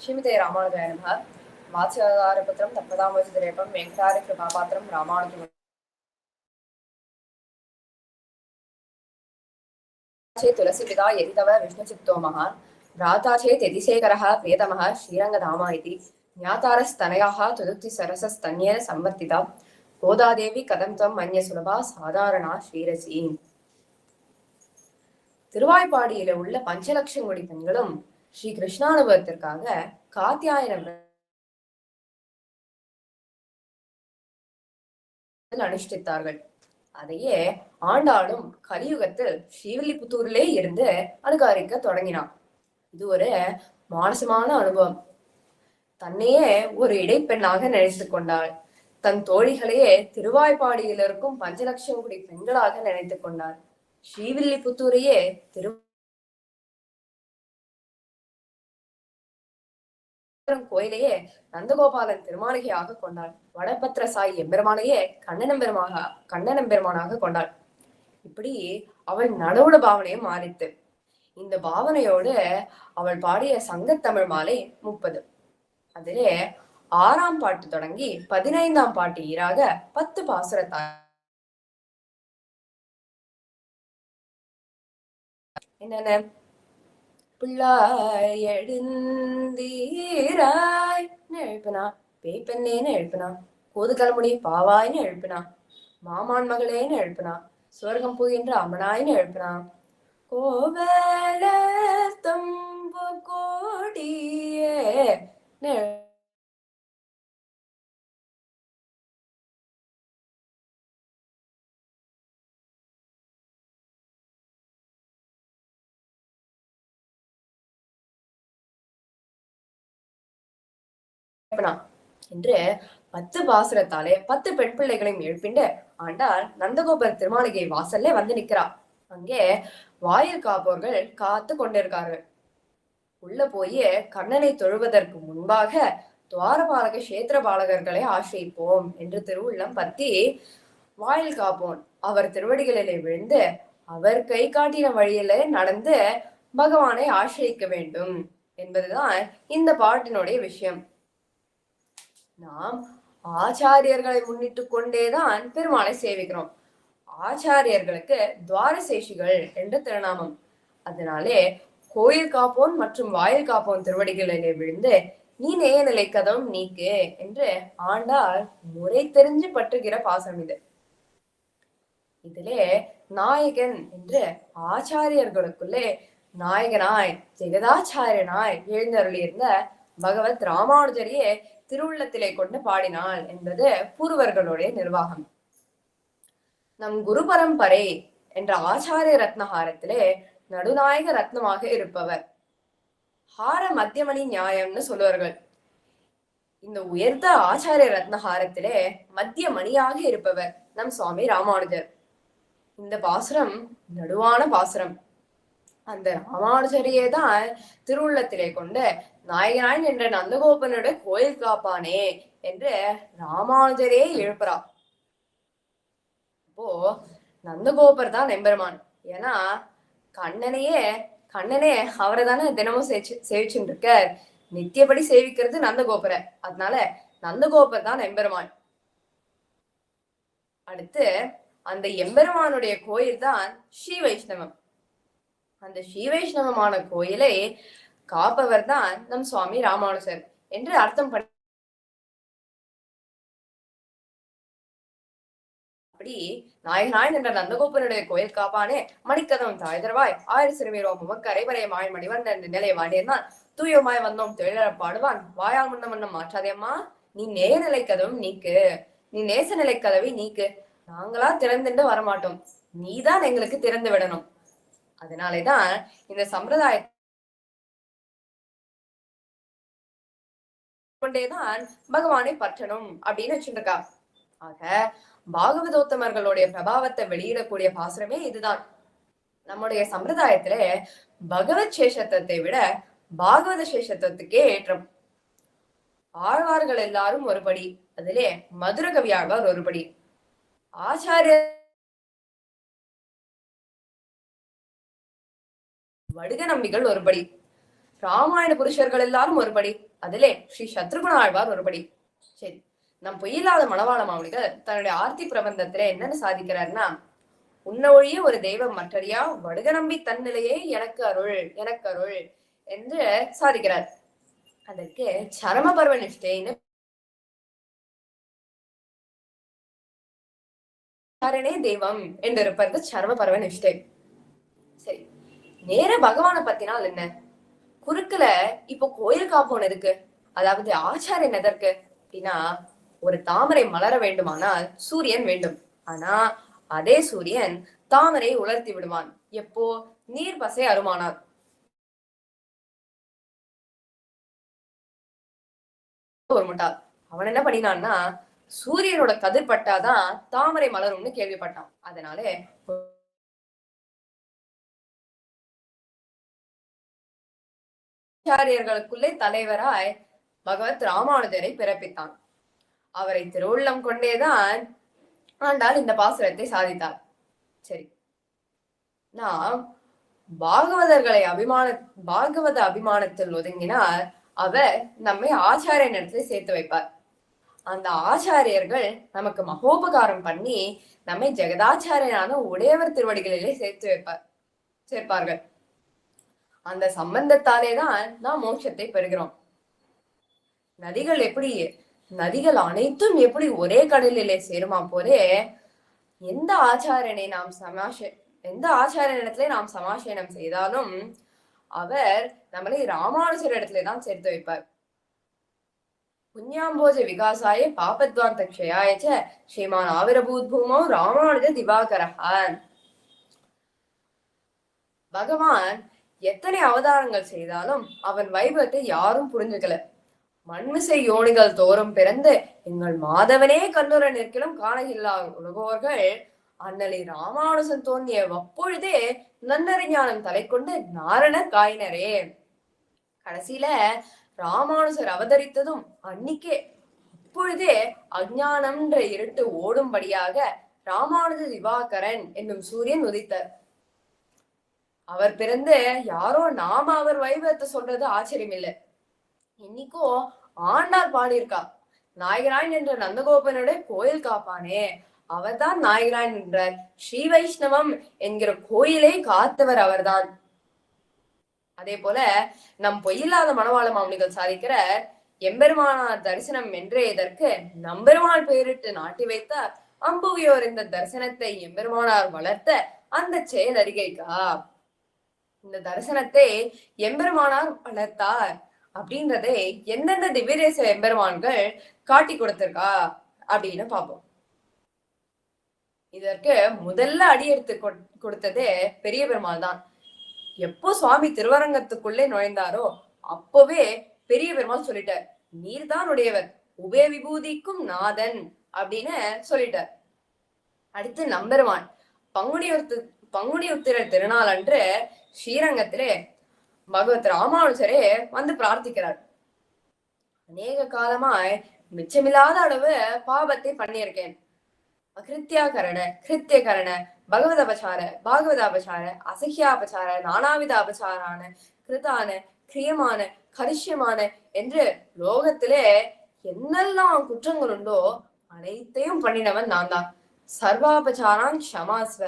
ஸ்ரீமதே ராமானுஜாய நமः வாத்ஸ்யாதாரபுத்திரம் தப்பதாமோஜிதரேபம் வெங்கடாரி கிருபாபாத்திரம் ராமானுஜம் चेत् तुलसीपिता यदि तव विष्णुचित्तो महान् भ्राता चेत् यदिशेखरः प्रियतमः श्रीरङ्गधामा इति ज्ञातारस्तनयाः तुदुक्ति सरसस्तन्येन संवर्तिता கோதாதேவி கதம் தம் மன்ய சுலபா சாதாரணா ஸ்ரீரசி திருவாய்ப்பாடியில உள்ள பஞ்சலட்சம் கோடி பெண்களும் ஸ்ரீ கிருஷ்ணானுபவத்திற்காக காத்தியாயனம் அனுஷ்டித்தார்கள். அதையே ஆண்டாளும் கலியுகத்தில் ஸ்ரீவில்லிபுத்தூரிலே இருந்து அனுகாரிக்க தொடங்கினான். இது ஒரு மானசமான அனுபவம். தன்னையே ஒரு இடைப்பெண்ணாக நினைத்து கொண்டாள். தன் தோழிகளையே திருவாய்ப்பாடியில் இருக்கும் பஞ்சலட்சம் குடி பெண்களாக நினைத்து கொண்டாள். ஸ்ரீவில்லிபுத்தூரையே திரு கோயிலையே நந்தகோபாலன் திருமாளிகையாக கொண்டாள் வடபத்திர சாய் எம்பெருமானையே கண்ணனம்பெருமாக கண்ணனம்பெருமானாக கொண்டாள். இப்படி அவள் நடவுட பாவனையும் மாறித்து இந்த பாவனையோடு அவள் பாடிய சங்கத்தமிழ் மாலை முப்பது. அதிலே ஆறாம் பாட்டு தொடங்கி பதினைந்தாம் பாட்டு ஈராக பத்து பாசுரத்தா என்னென்ன? பிள்ளாய் எழுந்தீராய். எழுப்பினா பேய்ப்பெண்ணேன்னு எழுப்பினா கோதுகலமுடி பாவாய்னு எழுப்பினா மாமான் மகளேன்னு எழுப்பினா சுவர்க்கம் போகின்ற அமனாய்னு எழுப்பினா கோவல தம்பு கோடியே எழுப்பினா என்று பத்து பாசுரத்தாலே பத்து பெண் பிள்ளைகளையும் எழுப்பிண்டு ஆண்டாள் நந்தகோபுர திருமாளிகை வாசல்ல வந்து நிக்கிறா. அங்கே வாயில் காப்போர்கள் காத்து கொண்டிருக்கார்கள். உள்ள போய் கண்ணனை தொழுவதற்கு முன்பாக துவாரபாலக கஷேத்திர பாலகர்களை ஆசிரிப்போம் என்று திருவுள்ளம் பத்தி வாயில் காப்போன். அவர் திருவடிகளிலே விழுந்து அவர் கை காட்டின வழியில நடந்து பகவானை ஆசிரிக்க வேண்டும் என்பதுதான் இந்த பாட்டினுடைய விஷயம். நாம் ஆச்சாரியர்களை முன்னிட்டு கொண்டேதான் பெருமாளை சேவிக்கிறோம். ஆச்சாரியர்களுக்கு துவாரசேஷிகள் என்ற திருநாமம். அதனாலே கோயில் காப்போன் மற்றும் வாயில் காப்போன் திருவடிகளிலே விழுந்து நீ நேயநிலை கதவும் நீக்கு என்று ஆண்டாள் முறை தெரிஞ்சு பற்றுகிற பாசம் இது. இதிலே நாயகன் என்று ஆச்சாரியர்களுக்குள்ளே நாயகனாய் ஜெகதாச்சாரியனாய் எழுந்தருளியிருந்த பகவத் ராமானுஜரியே திருவுள்ளத்திலே கொண்டு பாடினாள் என்பது பூர்வர்களுடைய நிர்வாகம். நம் குரு பரம்பரை என்ற ஆச்சாரிய ரத்னஹாரத்திலே நடுநாயக ரத்னமாக இருப்பவர். ஹார மத்தியமணி நியாயம்னு சொல்லுவார்கள். இந்த உயர்ந்த ஆச்சாரிய ரத்னஹாரத்திலே மத்திய மணியாக இருப்பவர் நம் சுவாமி ராமானுஜர். இந்த பாசுரம் நடுவான பாசுரம். அந்த ராமானுஜரையே தான் திருவுள்ளத்திலே கொண்டு நாயகனான் என்ற நந்தகோபனுடைய கோயில் காப்பானே என்று ராமானுஜரே எழுப்புறா. அப்போ நந்தகோபர் தான் எம்பெருமான் ஏன்னா கண்ணனையே கண்ணனே அவரை தானே தினமும் சேவிச்சு சேவிச்சுட்டு இருக்க நித்தியபடி சேவிக்கிறது நந்தகோபுர. அதனால நந்தகோபர் தான் எம்பெருமான் அடுத்து அந்த எம்பெருமானுடைய கோயில் தான் ஸ்ரீ வைஷ்ணவம். அந்த ஸ்ரீ வைஷ்ணவமான கோயிலை காப்பவர் தான் நம் சுவாமி ராமானுஜர் என்று அர்த்தம் பண்ண அப்படி நாயகனாய் நின்ற நந்தகோபனுடைய கோயில் காப்பானே மணிக்கதம் தாய்தரவாய். ஆயிரம் சிறுமீரோம் உமக்கு அரைவரை மாய் மணிவண்ணன் நிலை வாண்டியதான் தூயமாய் வந்தோம் தொழிலர பாடுவான். வாயால் முன்ன முன்னம் மாற்றாதேம்மா நீ நேர்நிலை கதவும் நீக்கு. நீ நேச நிலை கதவை நீக்கு. நாங்களா திறந்துட்டு வரமாட்டோம். நீதான் எங்களுக்கு திறந்து விடணும். அதனாலேதான் இந்த சம்பிரதாய கொண்டேதான் பகவானை பற்றணும் அப்படின்னு வச்சுருக்கா ஆக பாகவதோத்தமர்களுடைய பிரபாவத்தை வெளியிடக்கூடிய பாசுரமே இதுதான். நம்முடைய சம்பிரதாயத்துல பகவத் சேஷத்தத்தை விட பாகவத சேஷத்துவத்துக்கே ஏற்றம். ஆழ்வார்கள் எல்லாரும் ஒருபடி அதிலே மதுர கவி ஆழ்வார் ஒருபடி. ஆச்சாரிய வடுக நம்பிகள் ஒருபடி. ராமாயண புருஷர்கள் எல்லாரும் ஒருபடி. அதிலே ஸ்ரீ சத்ருகுண ஆழ்வார் ஒருபடி. சரி நம் பொய்யில்லாத மணவாள மாமனிகள் தன்னுடைய ஆர்த்தி பிரபந்தத்துல என்னன்னு சாதிக்கிறாருன்னா உன்ன ஒழிய ஒரு தெய்வம் மற்றறியா வடுக நம்பி தன்னிலையே எனக்கு அருள் எனக்கு அருள் என்று சாதிக்கிறார். அதற்கு சரம பர்வ நிஷ்டைன்னு காரணே தெய்வம் என்று இருப்பது சரம பர்வ நிஷ்டை. சரி நேர பகவானை பத்தினால் என்ன? குறுக்குல இப்போ கோயில் காப்போன் இருக்கு. அதாவது ஆச்சாரியன் எதற்கு அப்படின்னா ஒரு தாமரை மலர வேண்டுமானால் சூரியன் வேண்டும். ஆனா அதே சூரியன் தாமரை உலர்த்தி விடுவான். எப்போ? நீர் பசை அருமானார் ஒரு முட்டாள் அவன் என்ன பண்ணினான்னா சூரியனோட கதிர் பட்டாதான் தாமரை மலரும்னு கேள்விப்பட்டான். அதனால ஆச்சாரியர்களுக்குள்ளே தலைவராய் பகவத் ராமானுஜரை பிறப்பித்தான். அவரை திருவுள்ளம் கொண்டேதான் ஆண்டால் இந்த பாசுரத்தை சாதித்தார் சரி. நாம் பாகவதர்களை அபிமான பாகவத அபிமானத்தில் ஒதுங்கினால் அவர் நம்மை ஆச்சாரிய நடத்தை சேர்த்து வைப்பார். அந்த ஆச்சாரியர்கள் நமக்கு மகோபகாரம் பண்ணி நம்மை ஜெகதாச்சாரியனான உடையவர் திருவடிகளிலே சேர்த்து வைப்பார் சேர்ப்பார்கள். அந்த சம்பந்தத்தாலே தான் நாம் மோட்சத்தை பெறுகிறோம். நதிகள் எப்படி நதிகள் அனைத்தும் எப்படி ஒரே கடலிலே சேருமா போலே எந்த ஆச்சாரனை நாம் சமாஷ எந்த ஆச்சாரியனிடத்திலே நாம் சமாசேனம் செய்தாலும் அவர் நம்மளை ராமானுஜர் இடத்துல தான் சேர்த்து வைப்பார். புண்ணியாம்போஜ விகாசாய பாபத்வாந்த க்ஷயாய ஸ்ரீமான் ஆவிரபூத் பூமோ ராமானுஜ திவாகரஹான். பகவான் எத்தனை அவதாரங்கள் செய்தாலும் அவன் வைபவத்தை யாரும் புரிஞ்சுக்கல. மண்மிசை யோனிகள் தோறும் பிறந்து எங்கள் மாதவனே கண்ணுர நிற்கிலும் காணகில்லா உலகோர்கள். அன்னலை ராமானுஜன் தோன்றிய அப்பொழுதே நன்னறிஞானம் தலை கொண்டு நாரணர் காயினரே. கடைசியில ராமானுசர் அவதரித்ததும் அன்னிக்கே. அப்பொழுதே அஞ்ஞானம்ன்ற இருட்டு ஓடும்படியாக ராமானுஜ திவாகரன் என்னும் சூரியன் உதித்தார். அவர் பிறந்து யாரோ நாம அவர் வைபவத்தை சொல்றது ஆச்சரியம் இல்லை இன்னைக்கோ ஆண்டாள் பாடியிருக்கா. நாயகராயன் என்ற நந்தகோபனுடைய கோயில் காப்பானே. அவர்தான் நாயகராயன் என்றார். ஸ்ரீ வைஷ்ணவம் என்கிற கோயிலை காத்தவர் அவர்தான். அதே போல நம் பொய்யில்லாத மணவாள மாமனிகள் சாதிக்கிற எம்பெருமானார் தரிசனம் என்றே இதற்கு நம்பெருமான் பெயரிட்டு நாட்டி வைத்தார். அம்புவியோர் இந்த தரிசனத்தை எம்பெருமானார் வளர்த்த அந்த செயல் அறிகைக்கா இந்த தரிசனத்தை எம்பெருமானார் வளர்த்தார் அப்படின்றதை எந்தெந்த திவ்யதேச எம்பெருமான்கள் காட்டி கொடுத்திருக்கா அப்படின்னு பார்ப்போம். இதற்கு முதல்ல அடியெடுத்து கொடுத்ததே பெரிய பெருமாள் தான். எப்போ சுவாமி திருவரங்கத்துக்குள்ளே நுழைந்தாரோ அப்பவே பெரிய பெருமாள் சொல்லிட்டார் நீர்தான் உடையவர் உபய விபூதிக்கும் நாதன் அப்படின்னு சொல்லிட்டார். அடுத்து நம்பெருமான் பங்குனி உத்து பங்குனி உத்திர திருநாள் அன்று ஸ்ரீரங்கத்திலே பகவத் ராமானுஜரே வந்து பிரார்த்திக்கிறார். அநேக காலமாய் மிச்சமில்லாத அளவு பாபத்தை பண்ணியிருக்கேன். அகிருத்தியாகரண கிருத்தியகரண பகவத பாகவதாபசார அசகியாபசார நானாவித அபசாரான கிருதான கிரியமான கரிஷ்யமான என்று லோகத்திலே என்னெல்லாம் குற்றங்கள் உண்டோ அனைத்தையும் பண்ணினவன் நான் தான் சர்வாபசாரான் க்ஷமாஸ்வ.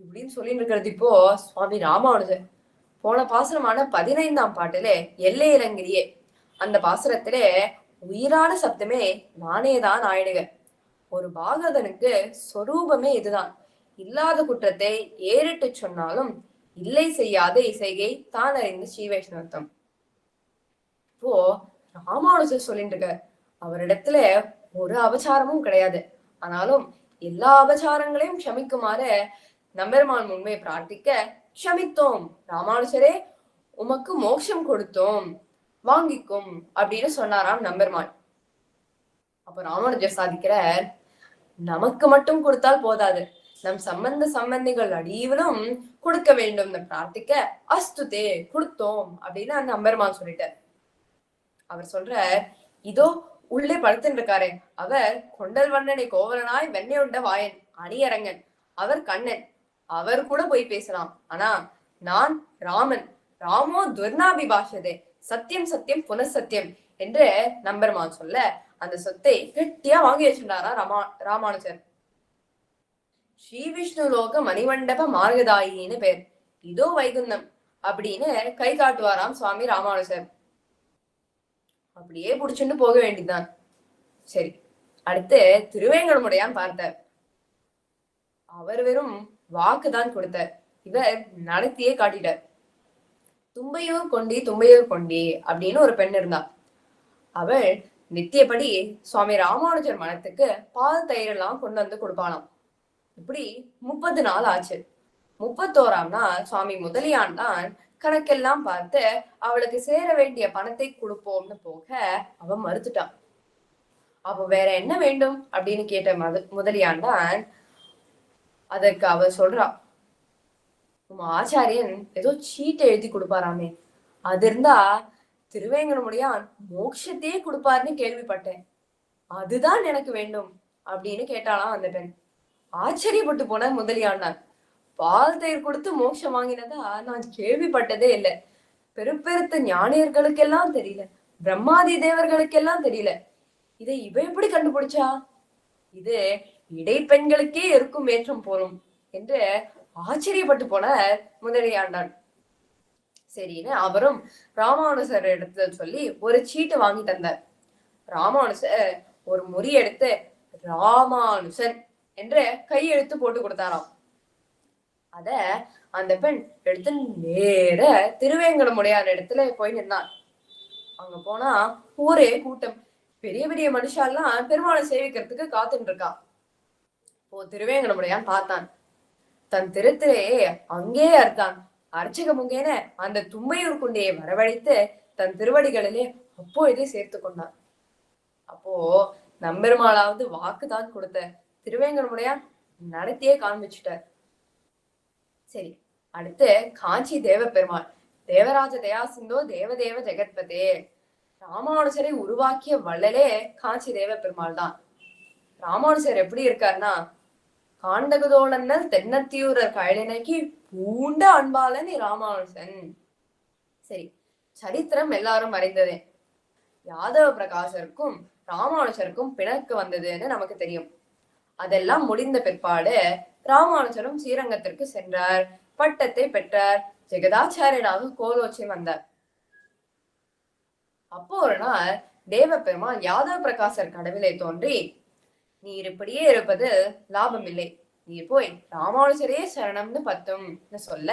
இப்படின்னு சொல்லிட்டு இருக்கிறது இப்போ சுவாமி ராமானுஜர். போன பாசுரமான பதினைந்தாம் பாட்டுல எல்லை இளங்கிரியே அந்த பாசுரத்திலே உயிரான சப்தமே நானேதான் ஆயிடுக. ஒரு பாகவதனுக்கு சொரூபமே இதுதான். இல்லாத குற்றத்தை ஏறிட்டு சொன்னாலும் இல்லை செய்யாத இசைகை தான் அறிந்த ஸ்ரீவைஷ்ணவத்தம் இப்போ ராமானுஜர் சொல்லிட்டு இருக்கார். அவரிடத்துல ஒரு அபச்சாரமும் கிடையாது. ஆனாலும் எல்லா அபச்சாரங்களையும் க்ஷமிக்குமாறு நம்பெருமான் முன்பே பிரார்த்திக்க க்ஷமித்தோம். ராமானுஜரே உமக்கு மோட்சம் கொடுத்தோம். வாங்கிக்கும் அப்படின்னு சொன்னாராம் நம்பெருமான். அப்ப ராமானுஜர் சாதிக்கிறார் நமக்கு மட்டும் கொடுத்தால் போதாது. நம் சம்பந்த சம்பந்திகள் அடியிலும் கொடுக்க வேண்டும். பிரார்த்திக்க அஸ்துதே கொடுத்தோம். அப்படின்னு அந்த அம்பெருமான் சொல்லிட்டார். அவர் சொல்ற இதோ உள்ளே படுத்துட்டு இருக்காரே அவர் கொண்டல் வண்ணனை கோவலனாய் வெண்ணையுண்ட உண்ட வாயன் அணியரங்கன். அவர் கண்ணன். அவர் கூட போய் பேசலாம். ஆனா நான் ராமன். ராமோ துர்ணாபிபாஷதே. சத்தியம் சத்தியம் புனசத்தியம் என்று நம்பருமான் சொல்ல அந்த சொத்தை கெட்டியா வாங்கி வச்சுட்டாரா ராமா ராமானுஜர். ஸ்ரீ விஷ்ணு லோக மணிமண்டப மார்கதாயின்னு பேர். இதோ வைகுந்தம் அப்படின்னு கை காட்டுவாராம் சுவாமி ராமானுஜர். அப்படியே புடிச்சுட்டு போக வேண்டியதுதான். சரி அடுத்து திருவேங்கடமுடையான் பார்த்தார். அவர் வெறும் வாக்குதான் கொடுத்த. இவர் நடத்தியே காட்டிட்டார் தும்பையூர் கொண்டி தும்பையூர் கொண்டி அப்படின்னு ஒரு பெண் இருந்தா. அவள் நித்தியப்படி சுவாமி ராமானுஜர் மனத்துக்கு பால் தயிர் எல்லாம் கொண்டு வந்து கொடுப்பாளாம். இப்படி முப்பது நாள் ஆச்சு. முப்பத்தோராம் நாள் சுவாமி முதலியான் தான் கணக்கெல்லாம் பார்த்து அவளுக்கு சேர வேண்டிய பணத்தை கொடுப்போம்னு போக அவன் மறுத்துட்டான். அப்ப வேற என்ன வேண்டும் அப்படின்னு கேட்ட மது முதலியான் தான் அதற்கு அவ சொல்றா உங்க ஆச்சாரியன் ஏதோ சீட்டை எழுதி கொடுப்பாராமே. அது இருந்தா திருவேங்கடமுடியான் மோட்சத்தையே கொடுப்பாருன்னு கேள்விப்பட்டேன். அதுதான் எனக்கு வேண்டும் அப்படின்னு கேட்டாலாம் அந்த பெண். ஆச்சரியப்பட்டு போன முதலியாண்டான் பால் தயிர் கொடுத்து மோட்சம் வாங்கினதா நான் கேள்விப்பட்டதே இல்லை. பெருப்பெருத்த ஞானியர்களுக்கெல்லாம் தெரியல. பிரம்மாதி தேவர்களுக்கெல்லாம் தெரியல. இதை இவ எப்படி கண்டுபிடிச்சா? இது இடைப்பெண்களுக்கே இருக்கும் ஏற்றம் போலும் என்று ஆச்சரியப்பட்டு போன முதலியாண்டான் சரின்னு அவரும் ராமானுசர் இடத்துல சொல்லி ஒரு சீட்டு வாங்கி தந்தார். ராமானுசர் ஒரு முறி எடுத்து ராமானுசன் என்று கையெழுத்து போட்டு கொடுத்தாராம். அத அந்த பெண் எடுத்து நேர திருவேங்கடமுடையார் இடத்துல போய் நின்னான் அங்க போனா ஒரே கூட்டம். பெரிய பெரிய மனுஷாலாம் பெருமாளை சேவிக்கிறதுக்கு காத்துட்டு இருக்கா. திருவேங்கடமுடையான் பார்த்தான். தன் திருத்திலே அங்கே அறுத்தான் அர்ச்சக முங்கேன அந்த தும்மையூர் குண்டையை வரவழைத்து தன் திருவடிகளிலே அப்பொழுதே சேர்த்து கொண்டான். அப்போ நம்பெருமாளாவது வாக்குதான் கொடுத்த திருவேங்கடமுடையான் நடத்தியே காண்பிச்சுட்டார் சரி அடுத்து காஞ்சி தேவ பெருமாள் தேவராஜ தயா சிந்தோ தேவதேவ ஜெகத்பதே. ராமானுஜரை உருவாக்கிய வள்ளலே காஞ்சி தேவ பெருமாள் தான் ராமானுஜர் எப்படி இருக்காருன்னா காண்டகதோழன்னல் தென்னத்தியூரர் கழினைக்கு பூண்ட அன்பாளன் ராமானுஜன். சரி சரித்திரம் எல்லாரும் அறிந்ததே. யாதவ பிரகாசருக்கும் ராமானுஜருக்கும் பிணக்கு வந்ததுன்னு நமக்கு தெரியும். அதெல்லாம் முடிந்த பிற்பாடு ராமானுஜரும் ஸ்ரீரங்கத்திற்கு சென்றார். பட்டத்தை பெற்றார். ஜெகதாச்சாரியனாக கோலோச்சி வந்தார். அப்போ ஒரு நாள் தேவ பெருமாள் யாதவ பிரகாசர் கடவுளை தோன்றி நீர் இப்படியே இருப்பது லாபம் இல்லை. நீர் போய் ராமானுஜரே சரணம்னு பத்தும்னு சொல்ல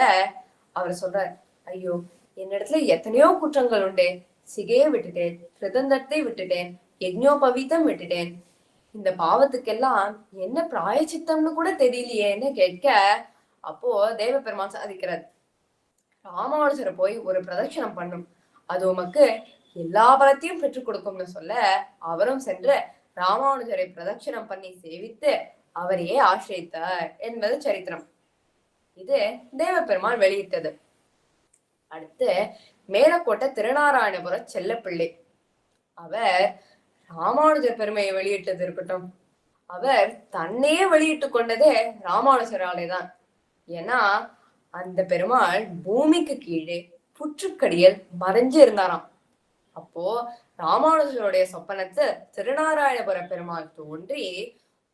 அவர் சொல்றார். ஐயோ என்னிடத்துல எத்தனையோ குற்றங்கள் உண்டு. சிகையை விட்டுட்டேன் கிருதந்தத்தை விட்டுட்டேன் யஜ்ஞோபவீதம் விட்டுட்டேன். இந்த பாவத்துக்கெல்லாம் என்ன பிராயச்சித்தம்னு கூட தெரியலையேன்னு கேட்க அப்போ தேவ பெருமான் சாதிக்கிறார். ராமானுஜரை போய் ஒரு பிரதட்சணம் பண்ணும். அது உமக்கு எல்லா பலத்தையும் பெற்றுக் கொடுக்கும்னு சொல்ல அவரும் சென்று ராமானுஜரை பிரதட்சணம் பண்ணி சேவித்து அவரையே ஆசிரித்தார் என்பது சரித்திரம். இது தேவபெருமான் வெளியிட்டது. அடுத்து மேலக்கோட்டை திருநாராயணபுர செல்லப்பிள்ளை. அவர் ராமானுஜர் பெருமையை வெளியிட்டது இருக்கட்டும். அவர் தன்னையே வெளியிட்டு கொண்டதே ராமானுஜராலே தான். ஏன்னா அந்த பெருமாள் பூமிக்கு கீழே புற்றுக்கடியில் மறைஞ்சு இருந்தாராம் அப்போ ராமானுஜனுடைய சொப்பனத்து திருநாராயணபுர பெருமாள் தோன்றி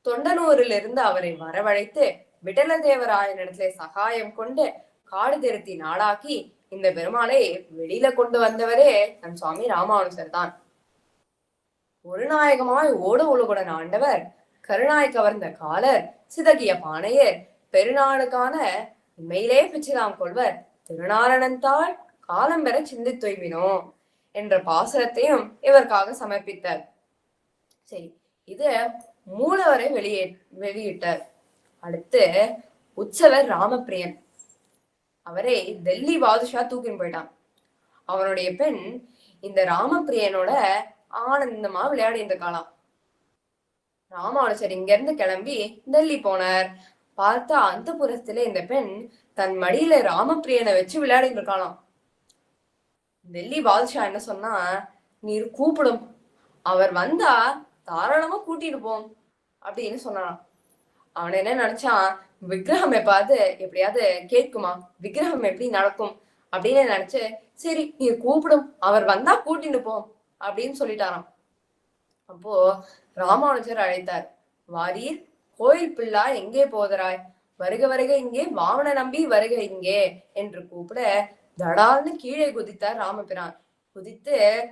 தொண்டனூரிலிருந்து அவரை வரவழைத்து விடலதேவராயனிடத்திலே சகாயம் கொண்டு காடு திருத்தி நாடாக்கி இந்த பெருமாளை வெளியில கொண்டு வந்தவரே நம் சுவாமி ராமானுஜர் தான். ஒரு நாயகமாய் ஓட ஒழுகுடன் ஆண்டவர் கருணாய் கவர்ந்த காலர் சிதகிய பானையர் பெருநாளுக்கான உண்மையிலே பிச்சிலாம் கொள்வர் திருநாரணந்தாள் காலம் பெற சிந்தித்துய்வினோம் என்ற பாசுரத்தையும் இவருக்காக சமர்ப்பித்தார். சரி இது மூலவரை வெளியே வெளியிட்டார். அடுத்து உற்சவர் ராமப்பிரியன். அவரை டெல்லி பாதுஷா தூக்கின்னு போயிட்டான். அவனுடைய பெண் இந்த ராமப்பிரியனோட ஆனந்தமா விளையாடி இருக்காளாம். ராமானுஜர் இங்க இருந்து கிளம்பி டெல்லி போனார். பார்த்தா அந்த புறத்துல இந்த பெண் தன் மடியில ராமப்பிரியனை வச்சு விளையாடிட்டு இருக்காளாம். டெல்லி பாதுஷா என்ன சொன்னா நீர் கூப்பிடும். அவர் வந்தா தாராளமா கூட்டிட்டு போம். அப்படின்னு சொன்னான் அவன் என்ன நினைச்சான்? விக்கிரகம் எப்பாவது எப்படியாவது கேட்குமா? விக்கிரகம் எப்படி நடக்கும்? அப்படின்னு நினைச்சு சரி நீ கூப்பிடும். அவர் வந்தா கூட்டிட்டு போ அப்படின்னு சொல்லிட்டாராம். அப்போ ராமானுஜர் அழைத்தார். வாரீர் கோயில் பிள்ளா எங்கே போதராய் வருக வருக இங்கே. வாமன நம்பி வருக இங்கே என்று கூப்பிட தடால்னு கீழே குதித்தார் ராமபிரான். குதித்து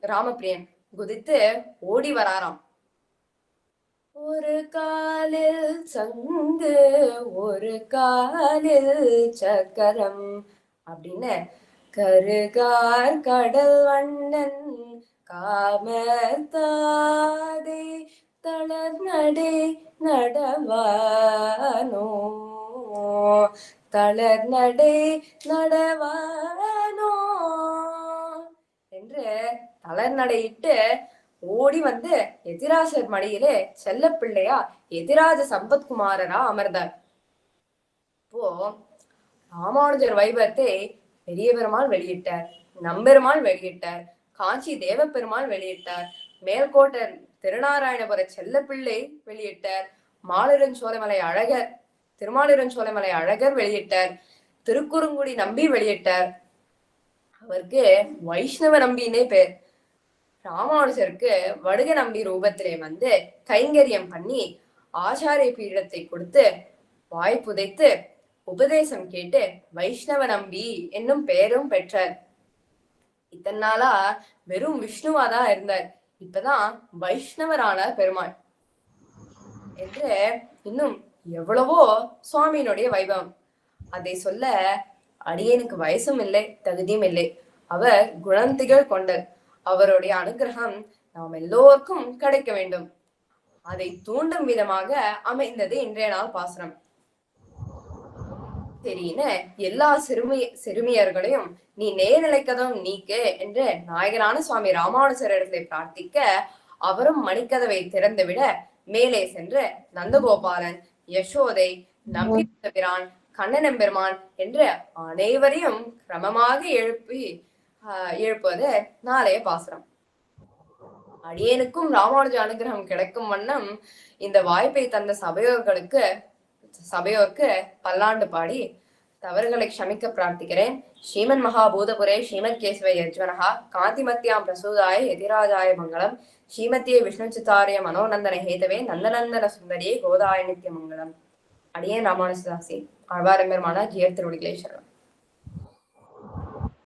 ராமபிரியன் குதித்து ஓடி வராராம். ஒரு காலில் சங்கு ஒரு காலில் சக்கரம் அப்படின்னு கருகார் கடல் வண்ணன் காமத்தாதே தளர் நடை நடவானோ? தளர் நடை நடவானோ? என்று தளர் நடையிட்டு ஓடி வந்து எதிராசர் மடியிலே செல்ல பிள்ளையா எதிராஜ சம்பத்குமாரரா அமர்ந்தார். இப்போ ராமானுஜர் வைபத்தை பெரிய பெருமாள் வெளியிட்டார் நம்பெருமாள் வெளியிட்டார் காஞ்சி தேவப்பெருமாள் வெளியிட்டார் மேல்கோட்டை திருநாராயணபுர செல்லப்பிள்ளை வெளியிட்டார் மாலிரஞ்சோலைமலை அழகர் திருமாலிரஞ்சோலைமலை அழகர் வெளியிட்டார். திருக்குறுங்குடி நம்பி வெளியிட்டார். அவருக்கு வைஷ்ணவ நம்பினே பேர். ராமானுஜருக்கு வடுக நம்பி ரூபத்திலே வந்து கைங்கரியம் பண்ணி ஆச்சாரிய பீடத்தை கொடுத்து வாய் புதைத்து உபதேசம் கேட்டு வைஷ்ணவ நம்பி என்னும் பெயரும் பெற்றார். இத்தனை நாளா வெறும் விஷ்ணுவாதான் இருந்தார். இப்பதான் வைஷ்ணவரான பெருமாள். என்று இன்னும் எவ்வளவோ சுவாமியினுடைய வைபவம். அதை சொல்ல அடியனுக்கு வயசும் இல்லை தகுதியும் இல்லை. அவர் குணந்திகள் கொண்டர். அவருடைய அனுகிரகம் நாம் எல்லோருக்கும் கிடைக்க வேண்டும். அதை தூண்டும் விதமாக அமைந்தது இன்றைய நாள் பாசனம் தெரியின எல்லா சிறுமி சிறுமியர்களையும் நீ நேர்நிலைக்கதம் நீக்கு என்று நாயகரான சுவாமி ராமானுசரத்தை பிரார்த்திக்க அவரும் மணிக்கதவை திறந்துவிட மேலே சென்று நந்தகோபாலன் யசோதை நம்பிரான் கண்ணனெம்பெருமான் என்று அனைவரையும் கிரமமாக எழுப்பி ஆஹ் எழுப்புவது நாளைய பாசுரம். அடியேனுக்கும் ராமானுஜ அனுகிரகம் கிடைக்கும் வண்ணம் இந்த வாய்ப்பை தந்த சபையோர்களுக்கு சபையோருக்கு பல்லாண்டு பாடி தவறுகளை க்ஷமிக்க பிரார்த்திக்கிறேன். ஸ்ரீமன் மகாபூதபுரே ஸ்ரீமத் கேசவ யஜ்வனஹா. காந்திமத்தியாம் பிரசூதாய எதிராஜாய மங்களம். ஸ்ரீமத்திய விஷ்ணு சித்தாரிய மனோநந்தன ஹேதவே நந்தநந்தன சுந்தரியே கோதாய நித்திய மங்களம். அடியே ராமானுசதாசி ஆழ்வாரம்பெருமான ஜியர் திருவடிகளே